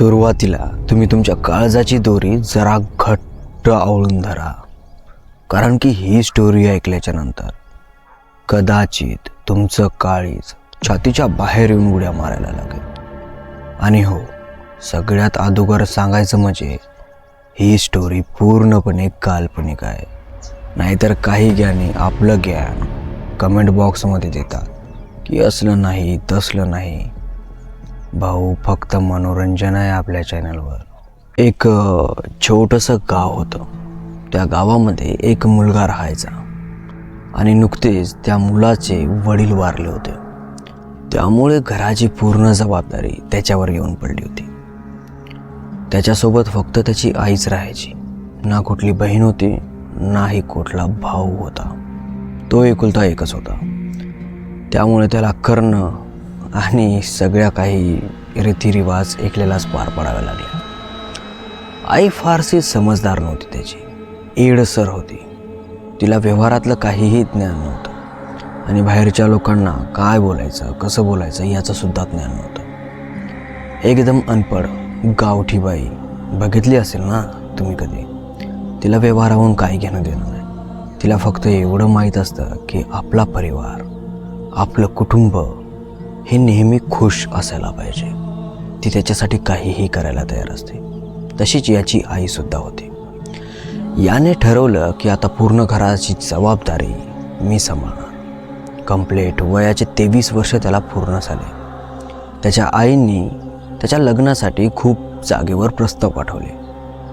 सुरुवातीला तुम्ही तुमच्या काळजाची दोरी जरा घट्ट आवळून धरा. कारण की ही स्टोरी ऐकल्याच्या नंतर कदाचित तुमचं काळीज छातीच्या बाहेर येऊन उड्या मारायला लागेल. आणि हो सगळ्यात अगोदर सांगायचं म्हणजे ही स्टोरी पूर्णपणे काल्पनिक आहे. नाहीतर काही ज्ञानी आपलं ज्ञान कमेंट बॉक्समध्ये देतात की असलं नाही तसलं नाही. भाऊ फक्त मनोरंजन आहे आपल्या चॅनलवर एक छोटंसं गाव होतं. त्या गावामध्ये एक मुलगा राहायचा. आणि नुकतेच त्या मुलाचे वडील वारले होते. त्यामुळे घराची पूर्ण जबाबदारी त्याच्यावर येऊन पडली होती. त्याच्यासोबत फक्त त्याची आईच राहायची. ना कुठली बहीण होती नाही कुठला भाऊ होता. तो एकुलता एकच होता. त्यामुळे त्याला करणं आणि सगळ्या काही रीतिरिवाज ऐकलेलाच पार पाडाव्या लागल्या आई फारशी समजदार नव्हती त्याची. एडसर होती. तिला व्यवहारातलं काहीही ज्ञान नव्हतं. आणि बाहेरच्या लोकांना काय बोलायचं कसं बोलायचं याचंसुद्धा ज्ञान नव्हतं. एकदम अनपड गावठी बाई. बघितली असेल ना तुम्ही कधी? तिला व्यवहाराहून काही घेणं देणं नाही. तिला फक्त एवढं माहीत असतं की आपला परिवार आपलं कुटुंब हे नेहमी खुश असायला पाहिजे. ती त्याच्यासाठी काहीही करायला तयार असते. तशीच याची आईसुद्धा होती. याने ठरवलं की आता पूर्ण घराची जबाबदारी मी सांभाळणार. कम्प्लेट वयाचे तेवीस वर्ष त्याला पूर्ण झाले. त्याच्या आईंनी त्याच्या लग्नासाठी खूप जागेवर प्रस्ताव पाठवले.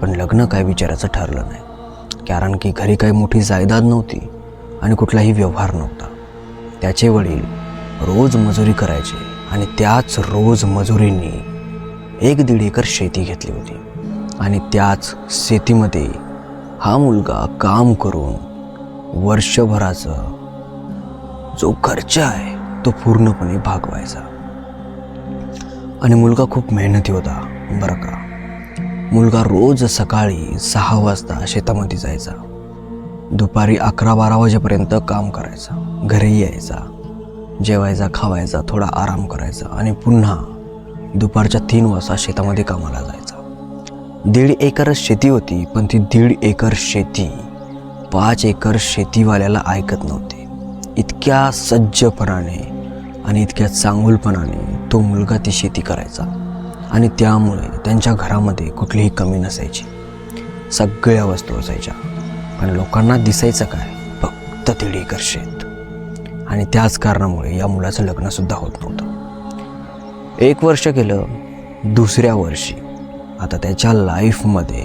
पण लग्न काय विचारायचं ठरलं नाही. कारण की घरी काही मोठी जायदाद नव्हती आणि कुठलाही व्यवहार नव्हता. त्याचे वडील रोज मजुरी करायचे आणि त्याच रोज मजुरींनी एक दीड एकर शेती घेतली होती. आणि त्याच शेतीमध्ये हा मुलगा काम करून वर्षभराचं जो खर्च आहे तो पूर्णपणे भागवायचा. आणि मुलगा खूप मेहनती होता बरं का. मुलगा रोज सकाळी सहा वाजता शेतामध्ये जायचा. दुपारी अकरा बारा वाजेपर्यंत काम करायचा. घरी यायचा. जेवायचा खावायचा थोडा आराम करायचा आणि पुन्हा दुपारच्या तीन वाजता शेतामध्ये कामाला जायचा. दीड एकरच शेती होती पण ती दीड एकर शेती पाच एकर शेतीवाल्याला ऐकत नव्हते. इतक्या सज्जपणाने आणि इतक्या चांगुलपणाने तो मुलगा ती शेती करायचा आणि त्यामुळे त्यांच्या घरामध्ये कुठलीही कमी नसायची. सगळ्या वस्तू असायच्या पण लोकांना दिसायचं काय? फक्त दीड एकर शेत. आणि त्याच कारणामुळे या मुलाचं लग्नसुद्धा होत नव्हतं. एक वर्ष केलं दुसऱ्या वर्षी आता त्याच्या लाईफमध्ये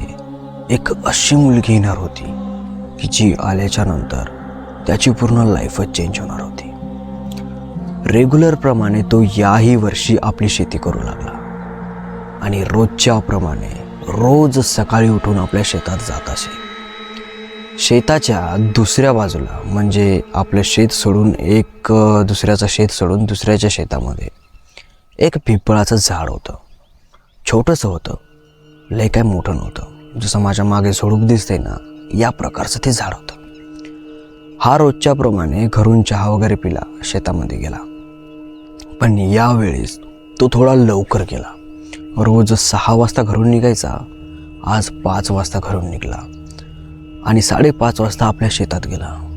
एक अशी मुलगी येणार होती की जी आल्याच्यानंतर त्याची पूर्ण लाईफच चेंज होणार होती. रेग्युलरप्रमाणे तो याही वर्षी आपली शेती करू लागला. आणि रोजच्याप्रमाणे रोज सकाळी उठून आपल्या शेतात जात असे. शेताच्या दुसऱ्या बाजूला म्हणजे आपलं शेत सोडून एक दुसऱ्याचं शेत सोडून दुसऱ्याच्या शेतामध्ये एक पिंपळाचं झाड होतं. छोटंसं होतं. लय काय मोठं नव्हतं. जसं माझ्या मागे झुडूप दिसते ना या प्रकारचं ते झाड होतं. हा रोजच्याप्रमाणे घरून चहा वगैरे पिला शेतामध्ये गेला. पण यावेळेस तो थोडा लवकर गेला. रोज सहा वाजता घरून निघायचा आज पाच वाजता घरून निघाला. आणि साडेपाच वाजता आपल्या शेतात गेला.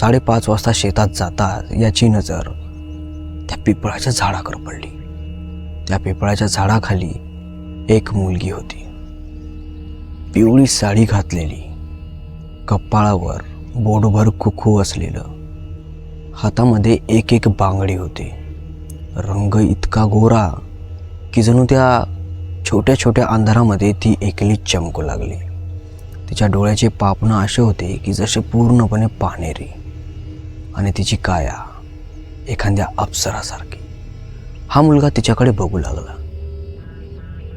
साडेपाच वाजता शेतात जाता याची नजर त्या पिपळाच्या झाडाकडे पडली. त्या पिपळाच्या झाडाखाली एक मुलगी होती. पिवळी साडी घातलेली. कपाळावर बोटभर कुखू असलेलं. हातामध्ये एक एक बांगडी होती. रंग इतका गोरा की जणू त्या छोट्या छोट्या अंधारामध्ये ती एकली चमकू लागली. तिच्या डोळ्याचे पापणं असे होते की जसे पूर्णपणे पानेरी आणि तिची काया एखाद्या अप्सरासारखी. हा मुलगा तिच्याकडे बघू लागला.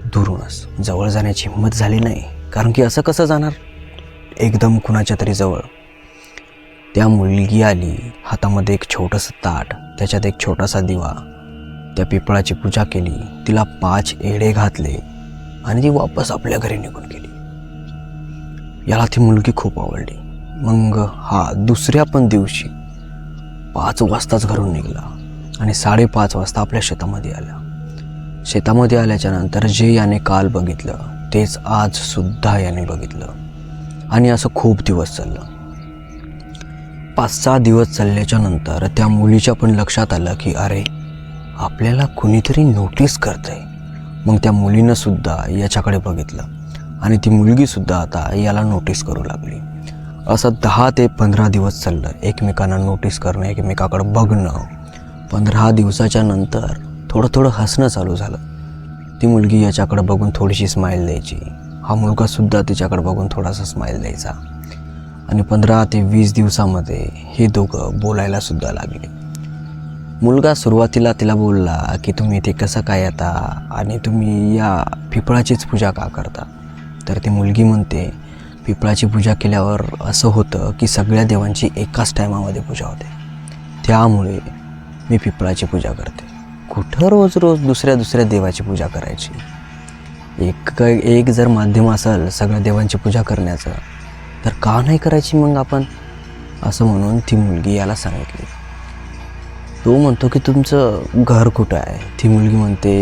दुरूनच जवळ जाण्याची हिंमत झाली नाही कारण की असं कसं जाणार? एकदम कुणाच्या तरी जवळ. त्या मुलगी आली हातामध्ये एक छोटंसं ताट त्याच्यात एक छोटासा दिवा. त्या पिपळाची पूजा केली तिला पाच एडे घातले आणि ती वापस आपल्या घरी निघून गेली. याला ती मुलगी खूप आवडली. मग हा दुसऱ्या पण दिवशी पाच वाजताच घरून निघाला आणि साडेपाच वाजता आपल्या शेतामध्ये आला. शेतामध्ये आल्याच्यानंतर जे याने काल बघितलं तेच आज सुद्धा याने बघितलं. आणि असं खूप दिवस चाललं. पाच सहा दिवस चालल्याच्या नंतर त्या मुलीच्या पण लक्षात आलं की अरे आपल्याला कुणीतरी नोटीस करतंय. मग त्या मुलीनं सुद्धा याच्याकडे बघितलं. आणि ती मुलगीसुद्धा आता याला नोटीस करू लागली. असं दहा ते पंधरा दिवस चाललं एकमेकांना नोटीस करणं एकमेकाकडं बघणं. पंधरा दिवसाच्या नंतर थोडं थोडं हसणं चालू झालं. ती मुलगी याच्याकडं बघून थोडीशी स्माईल द्यायची. हा मुलगासुद्धा तिच्याकडं बघून थोडासा स्माईल द्यायचा. आणि पंधरा ते वीस दिवसामध्ये हे दोघं बोलायलासुद्धा लागले. मुलगा सुरुवातीला तिला बोलला की तुम्ही इथे कसं काय येता? आणि तुम्ही या पिपळाचीच पूजा का करता? तर ती मुलगी म्हणते पिपळाची पूजा केल्यावर असं होतं की सगळ्या देवांची एकाच टायमामध्ये पूजा होते. त्यामुळे मी पिपळाची पूजा करते. कुठं रोज रोज दुसऱ्या दुसऱ्या देवाची पूजा करायची? एक एक जर माध्यम असेल सगळ्या देवांची पूजा करण्याचं तर का नाही करायची मग आपण? असं म्हणून ती मुलगी याला सांगितली. तो म्हणतो की तुमचं घर कुठं आहे? ती मुलगी म्हणते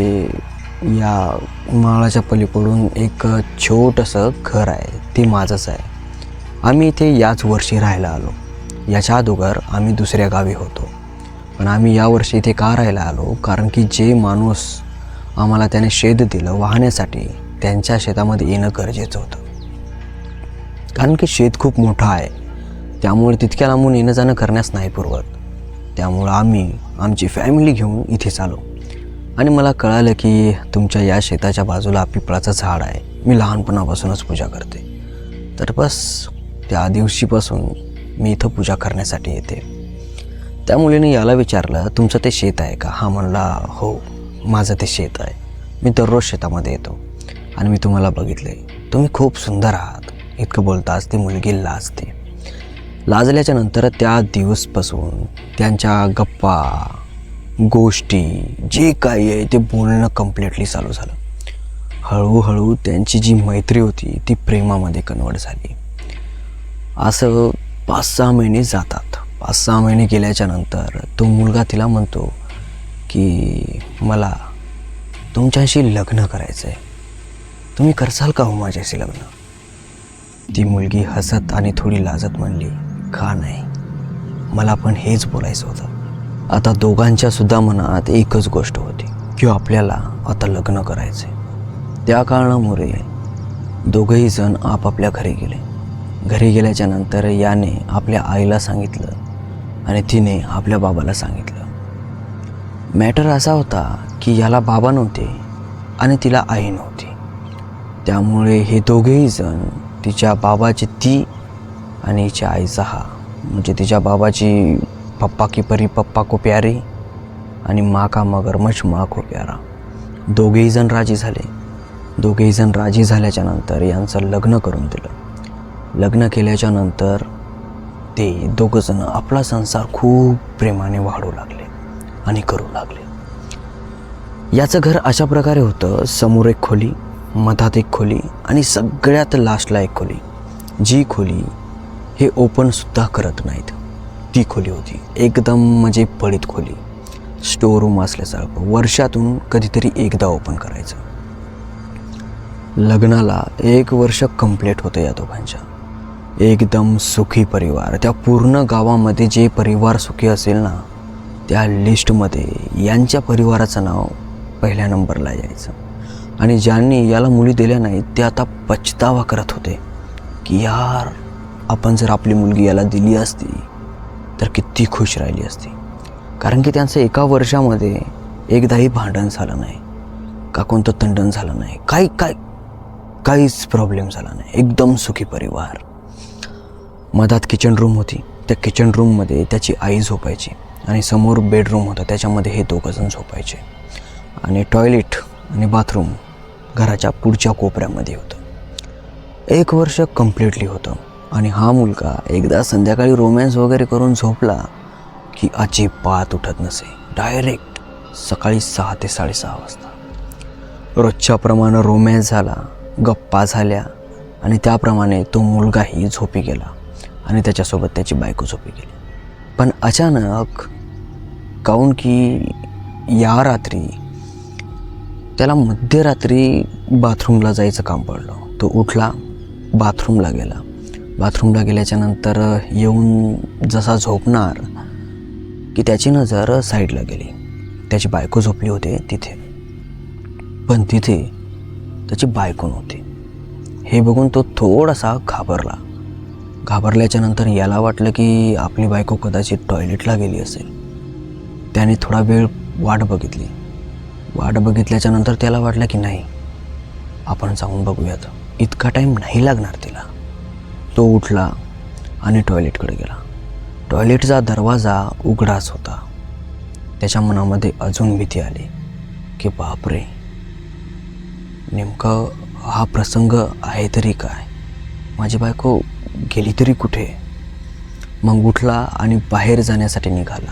या माळाच्या पलीकडून एक छोटंसं घर आहे. ते माझंच आहे. आम्ही इथे याच वर्षी राहायला आलो. याच्या अगोदर आम्ही दुसऱ्या गावी होतो. पण आम्ही यावर्षी इथे का राहायला आलो? कारण की जे माणूस आम्हाला त्याने शेत दिलं वाहण्यासाठी त्यांच्या शेतामध्ये येणं गरजेचं होतं. कारण की शेत खूप मोठं आहे. त्यामुळे तितक्या लांबून येणं जाणं करण्यास नाही पुरवत. त्यामुळं आम्ही आमची फॅमिली घेऊन इथेच आलो. आणि मला कळालं की तुमच्या या शेताच्या बाजूला पिपळाचं झाड आहे. मी लहानपणापासूनच पूजा करते. तर बस त्या दिवशीपासून मी इथं पूजा करण्यासाठी येते. त्या मुलीने याला विचारलं तुमचं ते शेत आहे का? हा म्हणला हो माझं ते शेत आहे. मी दररोज शेतामध्ये येतो आणि मी तुम्हाला बघितले. तुम्ही खूप सुंदर आहात. इतकं बोलताच ती मुलगी लाजते. लाजल्याच्या नंतर त्या दिवसपासून त्यांच्या गप्पा गोष्टी जे काही आहे ते बोलणं कम्प्लिटली चालू झालं. हळूहळू त्यांची जी मैत्री होती ती प्रेमामध्ये कन्वर्ट झाली. असं पाच सहा महिने जातात. पाच सहा महिने गेल्याच्यानंतर तो मुलगा तिला म्हणतो की मला तुमच्याशी लग्न करायचं आहे तुम्ही करसाल का हो माझ्याशी लग्न? ती मुलगी हसत आणि थोडी लाजत म्हणली का नाही? मला पण हेच बोलायचं होतं. आता दोघांच्या सुद्धा मनात एकच गोष्ट होती की आपल्याला आता लग्न करायचे त्या कारणामुळे दोघंही जण आपापल्या घरी गेले. घरी गेल्याच्यानंतर याने आपल्या आईला सांगितलं आणि तिने आपल्या बाबाला सांगितलं. मॅटर असा होता की याला बाबा नव्हते आणि तिला आई नव्हती. त्यामुळे हे दोघेही जण तिच्या बाबाची ती आणि हिच्या आईचा हा म्हणजे तिच्या बाबाची पप्पा की परी पप्पा को प्यारी आणि मा का मगरमच्छ मा को प्यारा। दोघेही जण राजी झाले. दोघेही जण राजी झाल्याच्यानंतर यांचं लग्न करून दिलं. लग्न केल्याच्यानंतर ते दोघंजण आपला संसार खूप प्रेमाने वाढू लागले आणि करू लागले. याचं घर अशा प्रकारे होतं समोर एक खोली मधात एक खोली आणि सगळ्यात लास्टला एक खोली. जी खोली हे ओपनसुद्धा करत नाहीत. ती खोली होती. एकदम म्हणजे पडीत खोली. स्टोअर रूम असल्यासारखं. वर्षातून कधीतरी एकदा ओपन करायचं. लग्नाला एक वर्ष कंप्लीट होतं या दोघांच्या. एकदम सुखी परिवार. त्या पूर्ण गावामध्ये जे परिवार सुखी असेल ना त्या लिस्टमध्ये यांच्या परिवाराचं नाव पहिल्या नंबरला यायचं. आणि ज्यांनी याला मुली दिल्या नाहीत ते आता पछतावा करत होते. की यार आपण जर आपली मुलगी याला दिली असती तर किती खुश राहिली असती. कारण की त्यांचं एका वर्षामध्ये एकदाही भांडण झालं नाही. का कोणतं तंडण झालं नाही. काही काय काहीच प्रॉब्लेम झाला नाही. एकदम सुखी परिवार. मधात किचन रूम होती. त्या किचन रूममध्ये त्याची आई झोपायची आणि समोर बेडरूम होता. त्याच्यामध्ये हे दोघंजण झोपायचे. आणि टॉयलेट आणि बाथरूम घराच्या पुढच्या कोपऱ्यामध्ये होतं. एक वर्ष कम्प्लिटली होतं. आणि हा मुलगा एकदा संध्याकाळी रोमॅन्स वगैरे करून झोपला की अजिबात उठत नसे. डायरेक्ट सकाळी सहा ते साडेसहा वाजता. रोजच्याप्रमाणे रोमॅन्स झाला गप्पा झाल्या आणि त्याप्रमाणे तो मुलगाही झोपी गेला आणि त्याच्यासोबत त्याची बायको झोपी गेली. पण अचानक काऊन की या रात्री त्याला मध्यरात्री बाथरूमला जायचं काम पडलं. तो उठला बाथरूमला गेला. बाथरूमला गेल्याच्यानंतर येऊन जसा झोपणार की त्याची नजर साईडला गेली. त्याची बायको झोपली होती तिथे. पण तिथे त्याची बायको नव्हती. हे बघून तो थोडासा घाबरला. घाबरल्याच्या नंतर याला वाटलं की आपली बायको कदाचित टॉयलेटला गेली असेल. त्याने थोडा वेळ वाट बघितली. वाट बघितल्याच्या नंतर त्याला वाटलं की नाही आपण जाऊन बघूयात. इतका टाईम नाही लागणार तिला. तो उठला आणि टॉयलेटकडे गेला. टॉयलेटचा दरवाजा उघडाच होता. त्याच्या मनामध्ये अजून भीती आली की बापरे नेमकं हा प्रसंग आहे तरी काय? माझी बायको गेली तरी कुठे? मग उठला आणि बाहेर जाण्यासाठी निघाला.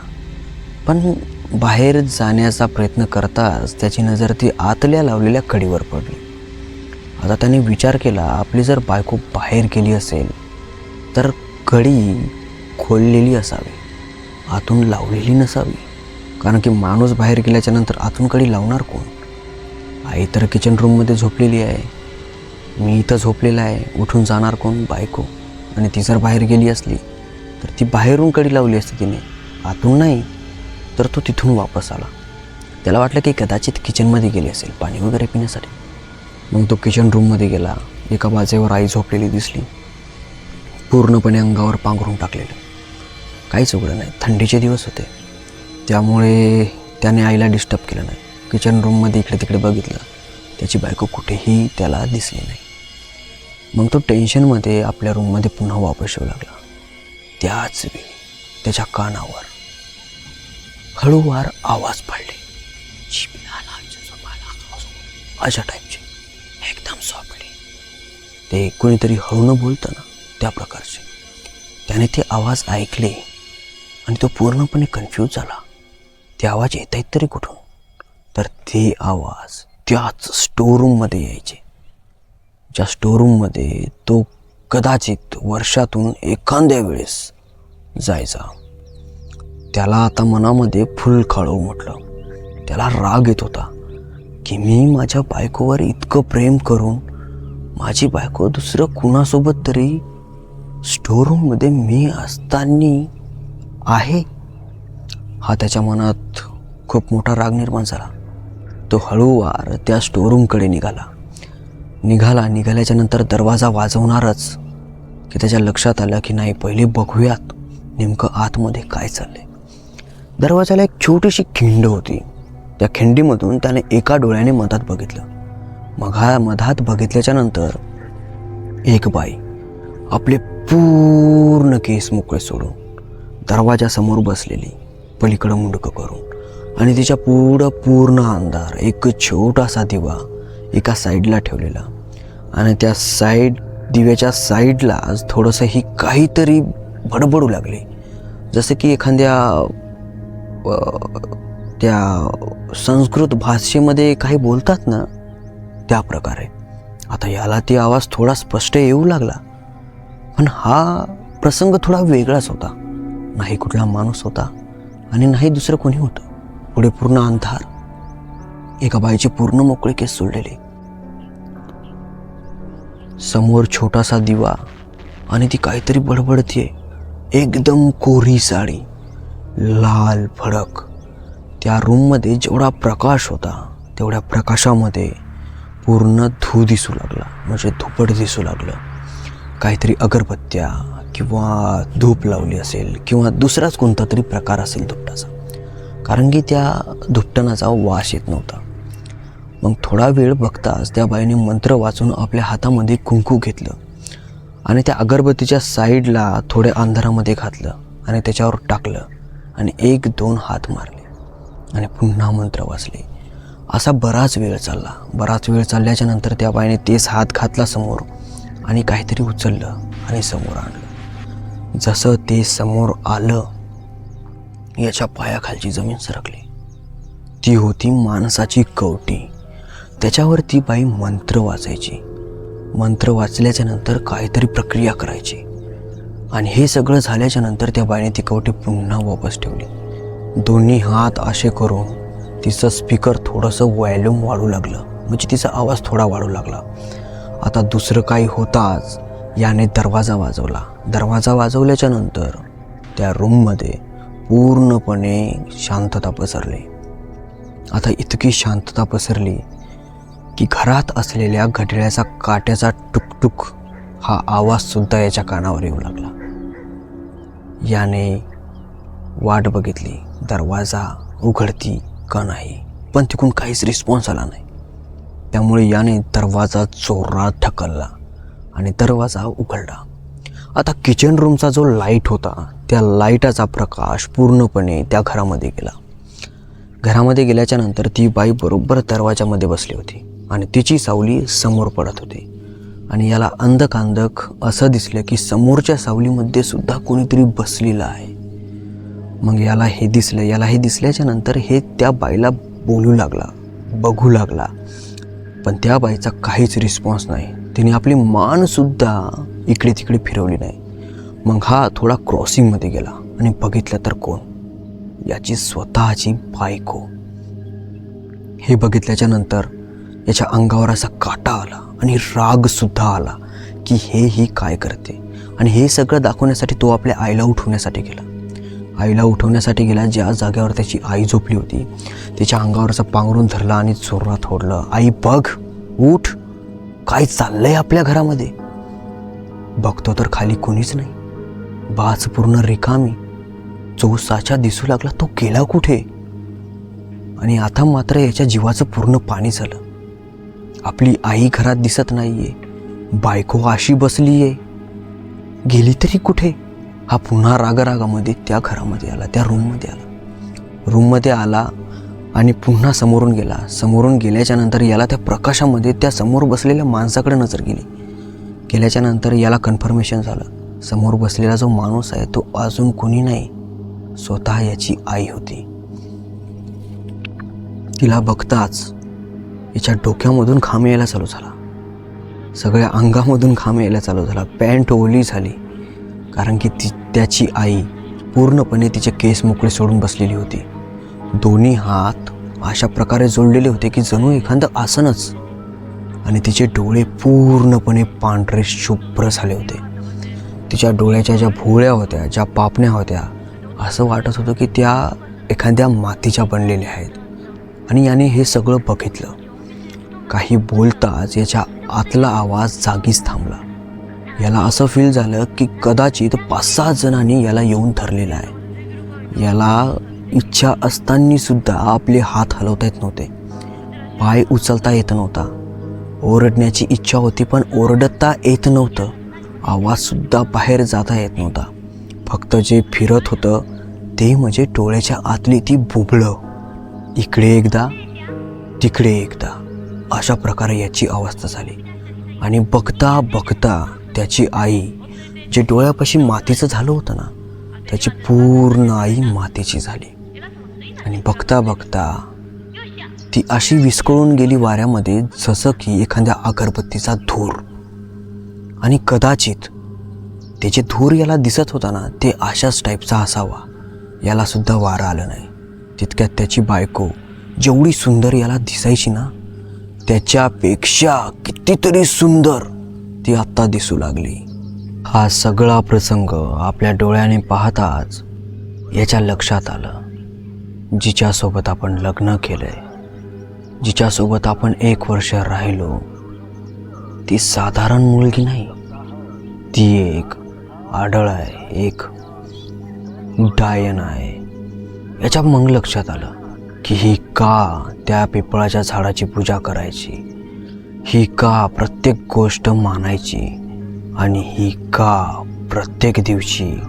पण बाहेर जाण्याचा प्रयत्न करताच त्याची नजर ती आतल्या लावलेल्या कडीवर पडली. आता त्याने विचार केला आपली जर बायको बाहेर गेली असेल तर कडी खोललेली असावी आतून लावलेली नसावी. कारण की माणूस बाहेर गेल्याच्यानंतर आतून कडी लावणार कोण? आई तर किचन रूममध्ये झोपलेली आहे. मी इथं झोपलेला आहे. उठून जाणार कोण? बायको. आणि ती जर बाहेर गेली असली तर ती बाहेरून कडी लावली असती तिने आतून नाही तर तो तिथून वापस आला. त्याला वाटलं की कदाचित किचनमध्ये गेली असेल पाणी वगैरे पिण्यासाठी. मग तो किचन रूममध्ये गेला. एका बाजेवर आई झोपलेली दिसली. पूर्णपणे अंगावर पांघरून टाकलेलं. काहीच उघडं नाही. थंडीचे दिवस होते. त्यामुळे त्याने आईला डिस्टर्ब केलं नाही. किचन रूममध्ये इकडे तिकडे बघितलं. त्याची बायको कुठेही त्याला दिसली नाही. मग तो टेन्शनमध्ये आपल्या रूममध्ये पुन्हा वापस येऊ लागला. त्याच वेळी त्याच्या कानावर हळूवार आवाज पडले. अशा टाईप एकदम सॉफ्टली ते कोणीतरी हळू न बोलतं ना त्या प्रकारचे. त्याने ते आवाज ऐकले आणि तो पूर्णपणे कन्फ्यूज झाला. ते आवाज येत आहेत तरी कुठून? तर ते आवाज त्याच स्टोरूममध्ये यायचे. ज्या स्टोरूममध्ये तो कदाचित वर्षातून एखाद्या वेळेस जायचा. त्याला आता मनामध्ये फुल खळव म्हटलं. त्याला राग येत होता. की मी माझ्या बायकोवर इतकं प्रेम करून माझी बायको दुसरं कुणासोबत तरी स्टोरूममध्ये मी असताना आहे. हा त्याच्या मनात खूप मोठा राग निर्माण झाला. तो हळूवार त्या स्टोरूमकडे निघाला. निघाला निघाल्याच्या नंतर दरवाजा वाजवणारच की त्याच्या लक्षात आलं की नाही पहिले बघूयात नेमकं आतमध्ये काय चाललंय. दरवाजाला एक छोटीशी खिंड होती. त्या खिंडीमधून त्याने एका डोळ्याने मधात बघितलं. मघा मधात बघितल्याच्या नंतर एक बाई आपले पूर्ण केस मोकळे सोडून दरवाजासमोर बसलेली पलीकडं मुंडकं करून आणि तिच्या पुढं पूर्ण अंधार एक छोटासा दिवा एका साईडला ठेवलेला. आणि त्या साईड दिव्याच्या साईडला थोडंसं ही काहीतरी बडबडू लागले. जसं की एखाद्या त्या संस्कृत भाषेमध्ये काही बोलतात ना त्या प्रकारे. आता याला ती आवाज थोडा स्पष्ट येऊ लागला पण हा प्रसंग थोडा वेगळाच होता. नाही कुठला माणूस होता आणि नाही दुसरं कोणी होतं. पुढे पूर्ण अंधार. एका बाईचे पूर्ण मोकळे केस सोडलेले. समोर छोटासा दिवा आणि ती काहीतरी बडबडतीये. एकदम कोरी साडी. लाल फडक. त्या रूममध्ये जेवढा प्रकाश होता तेवढ्या प्रकाशामध्ये पूर्ण धू दिसू लागला. म्हणजे धुपट दिसू लागलं. काहीतरी अगरबत्त्या किंवा धूप लावली असेल किंवा दुसराच कोणता तरी प्रकार असेल धुपटाचा. कारण की त्या धुपटणाचा वास येत नव्हता. मग थोडा वेळ बघताच त्या बाईने मंत्र वाचून आपल्या हातामध्ये कुंकू घेतलं आणि त्या अगरबत्तीच्या साईडला थोड्या अंधारामध्ये घातलं आणि त्याच्यावर टाकलं आणि एक दोन हात मारले. आणि पुन्हा मंत्र वाचले. असा बराच वेळ चालला. बराच वेळ चालल्याच्या नंतर त्या बाईने तेच हात घातला समोर आणि काहीतरी उचललं आणि समोर आणलं. जसं ते समोर आलं याच्या पायाखालची जमीन सरकली. ती होती माणसाची कवटी. त्याच्यावर ती बाई मंत्र वाचायची. मंत्र वाचल्याच्या नंतर काहीतरी प्रक्रिया करायची. आणि हे सगळं झाल्याच्यानंतर त्या बाईने ती कवटी पुन्हा वापस ठेवली. दोन्ही हात असे करून तिचं स्पीकर थोडंसं व्हॉल्यूम वाढू लागलं. म्हणजे तिचा आवाज थोडा वाढू लागला. आता दुसरं काही होताच याने दरवाजा वाजवला. दरवाजा वाजवल्याच्या नंतर त्या रूममध्ये पूर्णपणे शांतता पसरली. आता इतकी शांतता पसरली की घरात असलेल्या घड्याळ्याचा काट्याचा टुकटुक हा आवाजसुद्धा याच्या कानावर येऊ लागला. याने वाट बघितली. दरवाजा उघडती का नाही? पण तिकून काहीच रिस्पॉन्स आला नाही. त्यामुळे याने दरवाजा जोरात ढकलला आणि दरवाजा उघडला. आता किचन रूमचा जो लाइट होता त्या लाईटाचा प्रकाश पूर्णपणे त्या घरामध्ये गेला. घरामध्ये गेल्याच्यानंतर ती बाई बरोबर दरवाजामध्ये बसली होती आणि तिची सावली समोर पडत होती. आणि याला अंधक अंधक असं दिसलं की समोरच्या सावलीमध्ये सुद्धा कोणीतरी बसलेलं आहे. मग याला हे दिसलं याला हे दिसल्याच्या नंतर हे त्या बाईला बोलू लागला बघू लागला. पण त्या बाईचा काहीच रिस्पॉन्स नाही. तिने आपली मानसुद्धा इकडे तिकडे फिरवली नाही. मग हा थोडा क्रॉसिंगमध्ये गेला आणि बघितलं तर कोण? याची स्वतःची बायको. हे बघितल्याच्या नंतर याच्या अंगावर असा काटा आला आणि रागसुद्धा आला की हे ही काय करते? आणि हे सगळं दाखवण्यासाठी तो आपल्या आईला उठवण्यासाठी गेला. आईला उठवण्यासाठी गेला ज्या जागेवर त्याची आई झोपली होती. तिच्या अंगावरचं पांघरून धरला आणि जोरात ओढलं आई बघ उठ. काय चाललंय आपल्या घरामध्ये? बघतो तर खाली कोणीच नाही. बाच पूर्ण रिकामी. जो साचा दिसू लागला तो गेला कुठे? आणि आता मात्र याच्या जीवाचं पूर्ण पाणी झालं. आपली आई घरात दिसत नाहीये. बायको अशी बसलीये. गेली तरी कुठे? हा पुन्हा रागारागामध्ये त्या घरामध्ये आला त्या रूममध्ये आला. रूममध्ये आला आणि पुन्हा समोरून गेला. समोरून गेल्याच्यानंतर याला त्या प्रकाशामध्ये त्या समोर बसलेल्या माणसाकडे नजर गेली. गेल्याच्यानंतर याला कन्फर्मेशन झालं. समोर बसलेला जो माणूस आहे तो अजून कोणी नाही. स्वतः याची आई होती. तिला बघताच याच्या डोक्यामधून घाम यायला चालू झाला. सगळ्या अंगामधून घाम यायला चालू झाला. पॅन्ट ओली झाली. कारण की ती त्याची आई पूर्णपणे तिचे केस मोकळे सोडून बसलेली होती. दोन्ही हात अशा प्रकारे जोडलेले होते की जणू एखादं आसनच. आणि तिचे डोळे पूर्णपणे पांढरे शुभ्र झाले होते. तिच्या डोळ्याच्या ज्या भोळ्या होत्या ज्या पापण्या होत्या असं वाटत होतं की त्या एखाद्या मातीच्या बनलेल्या आहेत. आणि याने हे सगळं बघितलं. काही बोलताच याच्या आतला आवाज जागीच थांबला. याला असं फील झालं की कदाचित पाच सहा जणांनी याला येऊन धरलेलं आहे. याला इच्छा असताना सुद्धा आपले हात हलवता येत नव्हते. पाय उचलता येत नव्हता. ओरडण्याची इच्छा होती पण ओरडता येत नव्हतं. आवाजसुद्धा बाहेर जाता येत नव्हता. फक्त जे फिरत होतं ते म्हणजे टोळ्याच्या आतली ती बुबळं. इकडे एकदा तिकडे एकदा. अशा प्रकारे याची अवस्था झाली. आणि बघता बघता त्याची आई जे डोळ्यापाशी मातीचं झालं होतं ना त्याची पूर्ण आई मातीची झाली. आणि बघता बघता ती अशी विस्कळून गेली वाऱ्यामध्ये जसं की एखाद्या अगरबत्तीचा धूर. आणि कदाचित ते जे धूर याला दिसत होता ना ते अशाच टाईपचा असावा. याला सुद्धा वारं आलं नाही. तितक्यात त्याची बायको जेवढी सुंदर याला दिसायची ना त्याच्यापेक्षा कितीतरी सुंदर ती आत्ता दिसू लागली. हा सगळा प्रसंग आपल्या डोळ्याने पाहताच याच्या लक्षात आलं. जिच्यासोबत आपण लग्न केलंय जिच्यासोबत आपण एक वर्ष राहिलो ती साधारण मुलगी नाही. ती एक आढळ आहे एक डायन आहे. याच्या मग लक्षात आलं की ही का त्या पिपळाच्या झाडाची पूजा करायची? ही का प्रत्येक गोष्ट मानायची आणि ही का प्रत्येक दिवशी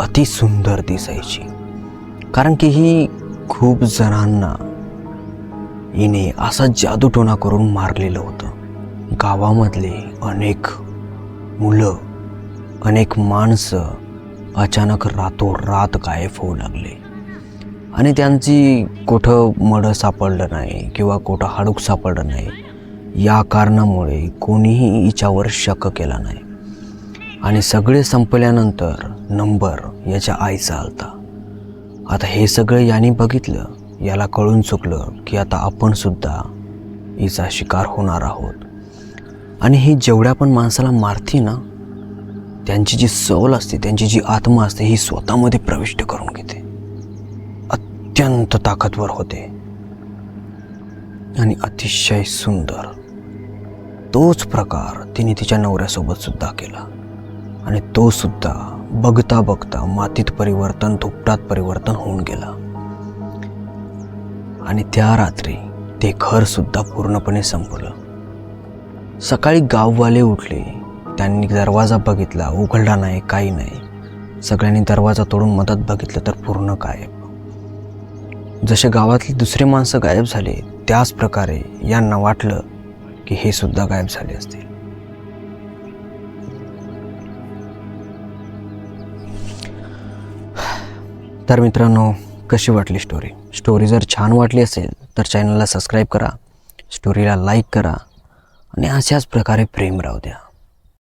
अतिसुंदर दिसायची? कारण की ही खूप जणांना हिने असा जादूटोणा करून मारलेलं होतं. गावामधले अनेक मुलं अनेक माणसं अचानक रातोरात गायब होऊ लागले. आणि त्यांची कुठं मडं सापडलं नाही किंवा कुठं हाडूक सापडलं नाही या कारणामुळे कोणीही हिच्यावर शक केला नाही. आणि सगळे संपल्यानंतर नंबर याच्या आईचा आलता. आता हे सगळं याने बघितलं याला कळून चुकलं की आता आपणसुद्धा हिचा शिकार होणार आहोत. आणि ही जेवढ्या पण माणसाला मारती ना त्यांची जी सवल असते त्यांची जी आत्मा असते ही स्वतःमध्ये प्रविष्ट करून घेते. अत्यंत ताकदवर होते. आणि अतिशय सुंदर. तोच प्रकार तिने तिच्या नवऱ्यासोबत सुद्धा केला. आणि तो सुद्धा बघता बघता मातीत परिवर्तन धुपटात परिवर्तन होऊन गेला. आणि त्या रात्री ते घर सुद्धा पूर्णपणे संपलं सकाळी गाववाले उठले. त्यांनी दरवाजा बघितला. उघडला नाही काही नाही. सगळ्यांनी दरवाजा तोडून मदत बघितलं तर पूर्ण गायब. जसे गावातली दुसरे माणसं गायब झाले त्याच प्रकारे यांना वाटलं की हे सुद्धा गायब झाले असतील. तर मित्रांनो कशी वाटली स्टोरी स्टोरी जर छान वाटली असेल तर चॅनलला सबस्क्राईब करा. स्टोरीला लाईक करा. आणि अशाच प्रकारे प्रेम राहू द्या.